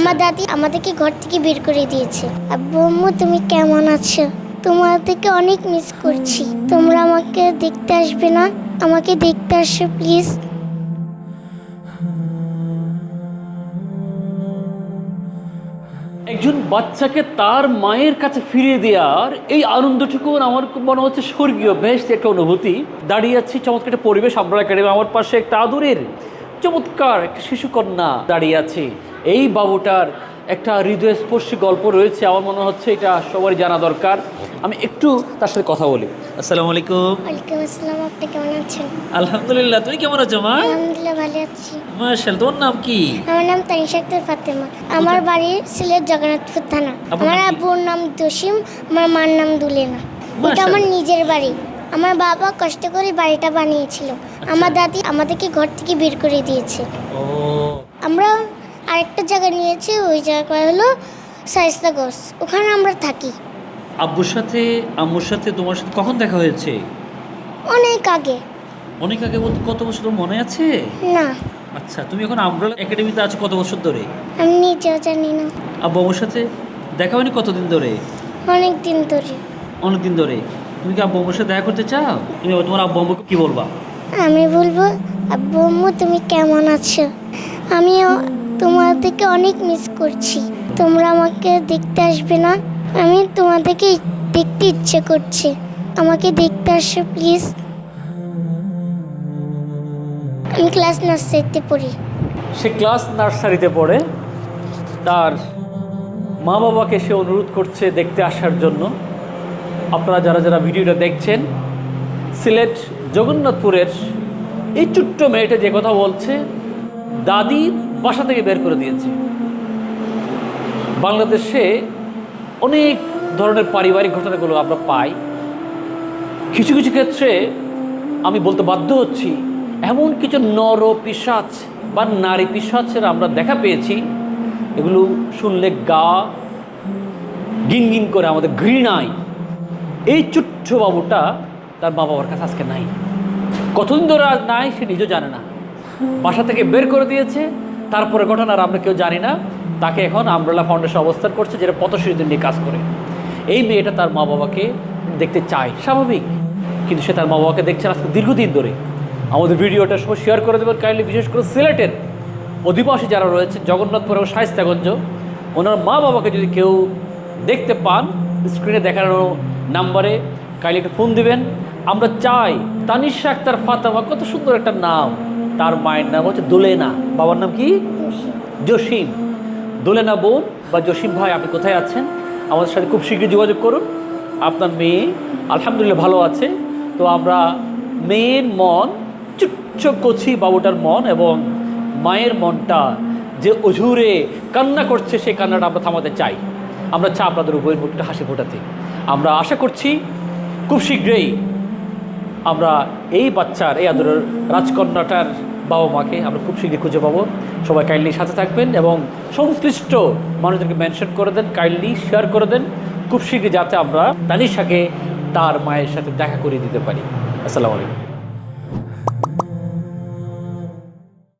আমার দাদি আমাদেরকে ঘর থেকে বের করে দিয়েছে। আব্বু তুমি কেমন আছো? তোমাদেরকে অনেক মিস করছি। তোমরা আমাকে দেখতে আসবে না? আমাকে দেখতে আসো প্লিজ একজন বাচ্চাকে তার মায়ের কাছে ফিরিয়ে দেওয়ার এই আনন্দটুকু আমার মনে হচ্ছে স্বর্গীয়, বেশ একটা অনুভূতি। দাঁড়িয়ে আছি, চমৎকার একটা পরিবেশ, আমরা একাডেমি, আমার পাশে একটা আদরের চমৎকার একটা শিশুকন্যা দাঁড়িয়ে আছে। এই বাবুটার একটা হৃদয়স্পর্শী গল্প রয়েছে। আমার মনে হচ্ছে এটা সবারই জানা দরকার। আমি একটু তার সাথে কথা বলি। আসসালামু আলাইকুম। ওয়ালাইকুম আসসালাম আপনি কেমন আছেন? আলহামদুলিল্লাহ তুমি কেমন আছো মা? আলহামদুলিল্লাহ ভালো আছি। তোমার নাম কি? আমার নাম তানিশা আক্তার ফাতেমা। আমার বাড়ি সিলেট জগন্নাথপুর থানা। আমার? আব্বুর নাম জসিম আমার মার নাম দুলেনা। এটা আমার নিজের বাড়ি। আমার বাবা কষ্ট করে বাড়িটা বানিয়েছিল। আমার দাদি আমাদেরকে ঘর থেকে বের করে দিয়েছে। ও। আমরা আরেকটা জায়গা নিয়েছি ওই জায়গা হলো সাইস্তাগস ওখানে আমরা থাকি। আব্বুর সাথে আম্মুর সাথে তোমার সাথে কখন দেখা হয়েছে? অনেক আগে। অনেক আগে বলতে কত বছর মনে আছে? না। আচ্ছা তুমি এখন আমরালা একাডেমিতে আছো কত বছর ধরে? আমি নিজেও জানি না। আব্বু সাথে দেখা হয়নি কতদিন ধরে? অনেক দিন ধরে। অনেক দিন ধরে। তুমি কি আব্বু আম্মুর সাথে দেখা করতে চাও? তুমি তোমার আব্বু আম্মুকে কি বলবা? আমি বলব আব্বু আম্মু তুমি কেমন আছো? আমিও তোমাদেরকে অনেক মিস করছি। তোমরা আমাকে দেখতে আসবে না। আমি তোমাদেরকে দেখতে ইচ্ছে করছে। আমাকে দেখতে আসো প্লিজ আমি ক্লাস নার্সারিতে পড়ি। সে ক্লাস নার্সারিতে পড়ে। তার মা বাবাকে সে অনুরোধ করছে দেখতে আসার জন্য। আপনারা যারা যারা ভিডিওটা দেখছেন, সিলেট জগন্নাথপুরের এই ছোট্ট মেয়েটা যে কথা বলছে, দাদি বাসা থেকে বের করে দিয়েছে। বাংলাদেশে অনেক ধরনের পারিবারিক ঘটনাগুলো আমরা পাই। কিছু কিছু ক্ষেত্রে আমি বলতে বাধ্য হচ্ছি, এমন কিছু নর পিসাচ বা নারী পিসাচের আমরা দেখা পেয়েছি। এগুলো শুনলে গা গিন গিন করে আমাদের ঘৃণায়। এই ছোট্ট বাবুটা তার মা বাবার কাছে আজকে নাই। কতদিন ধরে আর নাই সে নিজেও জানে না। বাসা থেকে বের করে দিয়েছে তারপরে ঘটনা আর আমরা কেউ জানি না। তাকে এখন আমব্রেলা ফাউন্ডেশন অবস্থান করছে, যেটা পথশিশুদের নিয়ে কাজ করে। এই মেয়েটা তার মা বাবাকে দেখতে চায়, স্বাভাবিক। কিন্তু সে তার মা বাবাকে দেখছে আজকে দীর্ঘদিন ধরে। আমাদের ভিডিওটা সবাই শেয়ার করে দেবেন কাইন্ডলি বিশেষ করে সিলেটের অধিবাসী যারা রয়েছে, জগন্নাথপুর এবং শায়স্তাগঞ্জ, ওনার মা বাবাকে যদি কেউ দেখতে পান স্ক্রিনে দেখানো নাম্বারে কাইলে একটা ফোন দিবেন। আমরা চাই তানিশা আক্তার ফাতেমা কত সুন্দর একটা নাম। তার মায়ের নাম হচ্ছে দোলেনা। বাবার নাম কি? জসিম। দোলেনা বোন বা জসিম ভাই আপনি কোথায় আছেন? আমাদের সাথে খুব শীঘ্রই যোগাযোগ করুন। আপনার মেয়ে আলহামদুলিল্লাহ ভালো আছে। তো আমরা মেয়ের মন চুচ্চ কচি বাবুটার মন এবং মায়ের মনটা যে অঝুরে কান্না করছে সেই কান্নাটা আমরা থামাতে চাই। আমরা চা আপনাদের উভয়ের মুখটা হাসি ফোটাতে। আমরা আশা করছি খুব শীঘ্রই আমরা এই বাচ্চার, এই আদরের রাজকন্যাটার বাবা মাকে আমরা খুব শীঘ্রই খুঁজে পাবো। সবাই কাইন্ডলি সাথে থাকবেন এবং সংশ্লিষ্ট মানুষদেরকে মেনশন করে দেন কাইন্ডলি শেয়ার করে দেন। খুব শীঘ্রই যাতে আমরা তানিশাকে তার মায়ের সাথে দেখা করিয়ে দিতে পারি। আসসালামু আলাইকুম।